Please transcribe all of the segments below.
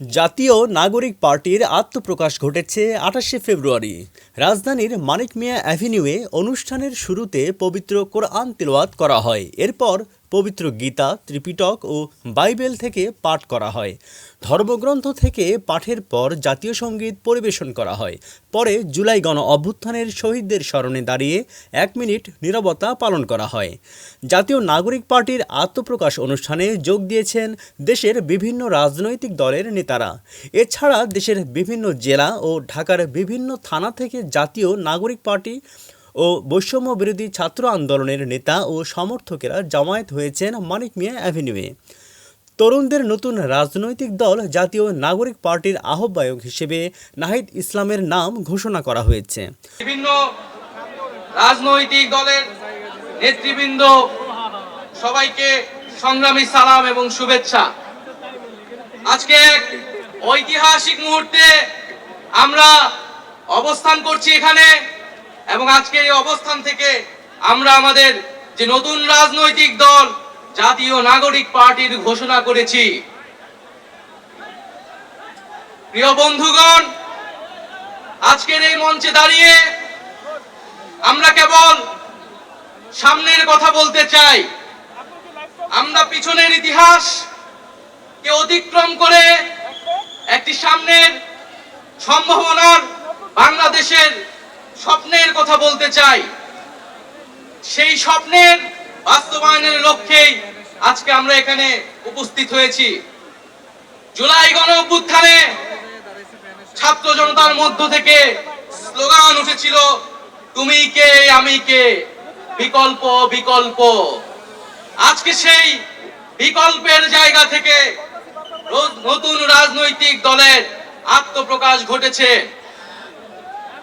জাতীয় নাগরিক পার্টির আত্মপ্রকাশ ঘটেছে আঠাশে ফেব্রুয়ারি। রাজধানীর মানিক মিয়া অ্যাভিনিউয়ে অনুষ্ঠানের শুরুতে পবিত্র কোরআন তিলওয়াত করা হয়। এরপর পবিত্র গীতা, ত্রিপিটক ও বাইবেল থেকে পাঠ করা হয়। ধর্মগ্রন্থ থেকে পাঠের পর জাতীয় সংগীত পরিবেশন করা হয়। পরে জুলাই গণ অভ্যুত্থানের শহীদদের স্মরণে দাঁড়িয়ে এক মিনিট নীরবতা পালন করা হয়। জাতীয় নাগরিক পার্টির আত্মপ্রকাশ অনুষ্ঠানে যোগ দিয়েছেন দেশের বিভিন্ন রাজনৈতিক দলের নেতারা। এছাড়া দেশের বিভিন্ন জেলা ও ঢাকার বিভিন্ন থানা থেকে জাতীয় নাগরিক পার্টি ও বৈষম্য বিরোধী ছাত্র আন্দোলনের নেতা ও সমর্থকেরা জামায়াত হয়েছেন মানিক মিয়া অ্যাভিনিউয়ে। তরুণদের নতুন রাজনৈতিক দল জাতীয় নাগরিক পার্টির আহ্বায়ক হিসেবে নাহিদ ইসলামের নাম ঘোষণা করা হয়েছে। বিভিন্ন রাজনৈতিক দলের নেতৃবৃন্দ সবাইকে সংগ্রামী সালাম এবং শুভেচ্ছা। আজকে এক ঐতিহাসিক মুহূর্তে আমরা অবস্থান করছি এখানে। এবং আজকের এই অবস্থান থেকে আমরা আমাদের যে নতুন রাজনৈতিক দল, জাতীয় নাগরিক পার্টির ঘোষণা করেছি। প্রিয় বন্ধুগণ, আজকের এই মঞ্চে দাঁড়িয়ে আমরা কেবল সামনের কথা বলতে চাই। আমরা পিছনের ইতিহাস কে অতিক্রম করে একটি সামনের সম্ভাবনার বাংলাদেশের স্বপ্নের কথা বলতে চাই। সেই স্বপ্নের বাস্তবায়নের লক্ষ্যেই আজকে আমরা এখানে উপস্থিত হয়েছি। জুলাই গণ অভ্যুত্থানে ছাত্র জনতার মধ্য থেকে স্লোগান উঠেছিল, তুমি কে, আমি কে? বিকল্প বিকল্প। আজকে সেই বিকল্পের জায়গা থেকে নতুন রাজনৈতিক দলের আত্মপ্রকাশ ঘটেছে।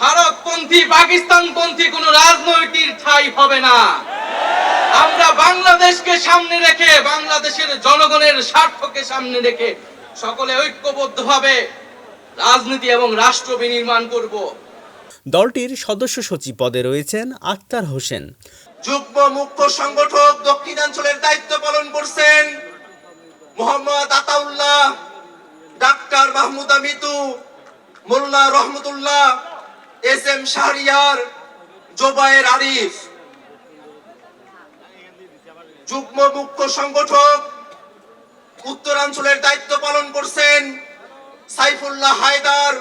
ভারতপন্থী পাকিস্তানপন্থী কোন রাজনৈতিক ঠাই হবে না। আমরা বাংলাদেশকে সামনে রেখে বাংলাদেশের জনগণের স্বার্থকে সামনে রেখে সকলে ঐক্যবদ্ধভাবে রাজনীতি এবং রাষ্ট্র বিনির্মাণ করব। দলটির সদস্য সচিব পদে রয়েছেন আক্তার হোসেন। যুগ্ম মুখ্য সংগঠক দক্ষিণাঞ্চলের দায়িত্ব পালন করছেন মোহাম্মদ আতাউল্লাহ ডাক্তার মাহমুদা মিতু মোল্লা রহমতুল্লাহ এস এম শাহরিয়ার, জোবায়ের আরিফ। যুগ্ম মুখ্য সংগঠক উত্তরাঞ্চলের দায়িত্ব পালন করছেন সাইফুল্লাহ হায়দার,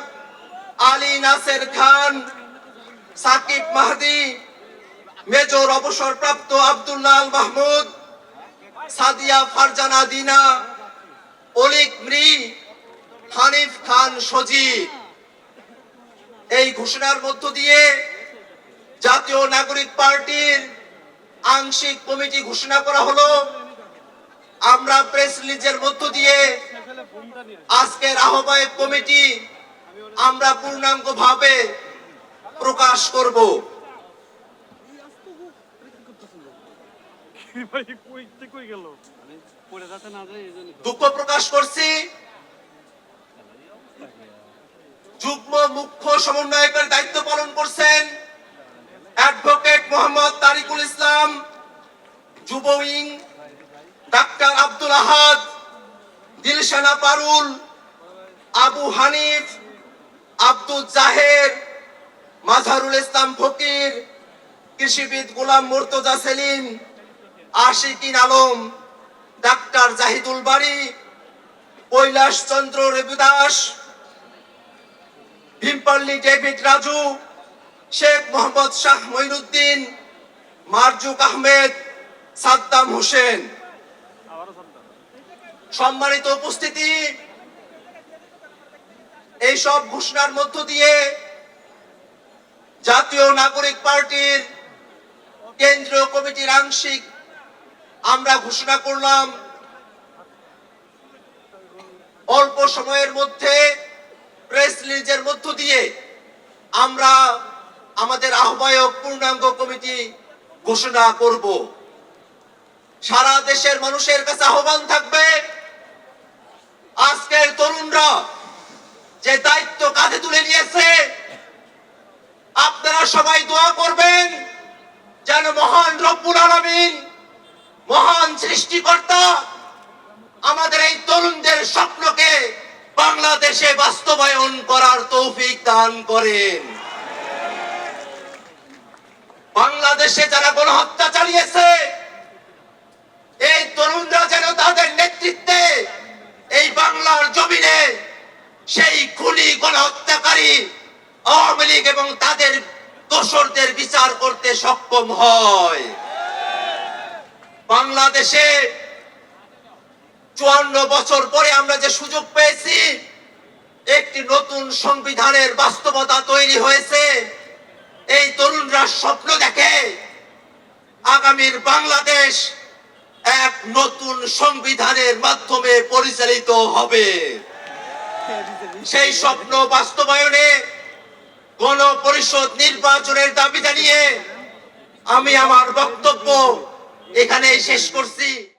আলী নাসের খান, সাকিব মাহদি, মেজর অবসরপ্রাপ্ত আব্দুল্লাহ আল মাহমুদ, সাদিয়া ফারজানা দিনা, অলিক মৃ, হানিফ খান সজীব। এই ঘোষণার মধ্য দিয়ে জাতীয় নাগরিক পার্টির আংশিক কমিটি ঘোষণা করা হলো। আমরা প্রেস রিলিজের মধ্য দিয়ে আজকের আহ্বায়ক কমিটি আমরা পূর্ণাঙ্গ ভাবে প্রকাশ করব। দুঃখ প্রকাশ করছি যুগ্ম মুখ্য সমন্বয়কের দায়িত্ব পালন করছেন অ্যাডভোকেট মোহাম্মদ তারিকুল ইসলাম, যুব উইং, ডাক্তার আব্দুল আহাদ, দিলশানা পারুল, আবু হানিফ, আব্দুল জাহের মাঝারুল ইসলাম ফকির, কৃষিবিদ গোলাম মুর্তজা সেলিম, আশিকিন আলম, ডাক্তার জাহিদুল বাড়ি কৈলাস চন্দ্র রবিদাস ভীমপল্লী ডেভিড রাজু, শেখ মোহাম্মদ শাহ মঈনুদ্দিন, মারজুক আহমেদ, সাদ্দাম হোসেন। সম্মানিত উপস্থিতি এই সব ঘোষণার মধ্য দিয়ে জাতীয় নাগরিক পার্টির কেন্দ্রীয় কমিটির আংশিক আমরা ঘোষণা করলাম, অল্প সময়ের মধ্য দিয়ে আমরা আমাদের আহ্বায়ক পূর্ণাঙ্গ কমিটি ঘোষণা করব। সারা দেশের মানুষের কাছে আহ্বান থাকবে, আজকের তরুণরা যে দায়িত্ব কাঁধে তুলে নিয়েছে, আপনারা সবাই দোয়া করবেন যেন মহান রব্বুল আলামিন, মহান সৃষ্টিকর্তা আমাদের এই তরুণদের স্বপ্নকে বাংলাদেশে বাস্তবায়ন করার তৌফিক দান করেন। বাংলাদেশে যারা গণহত্যা চালিয়েছে, এই তরুণরা যেন তাদের নেতৃত্বে এই বাংলার জমিনে সেই খুনি গণহত্যাকারী আওয়ামী লীগ এবং তাদের দোসরদের বিচার করতে সক্ষম হয়। বাংলাদেশে চুয়ান্ন বছর পরে আমরা যে সুযোগ পেয়েছি, একটি নতুন সংবিধানের বাস্তবতা তৈরি হয়েছে। এই তরুণরা স্বপ্ন দেখে আগামীর বাংলাদেশ এক নতুন সংবিধানের মাধ্যমে পরিচালিত হবে। সেই স্বপ্ন বাস্তবায়নে গণপরিষদ নির্বাচনের দাবি জানিয়ে আমি আমার বক্তব্য এখানেই শেষ করছি।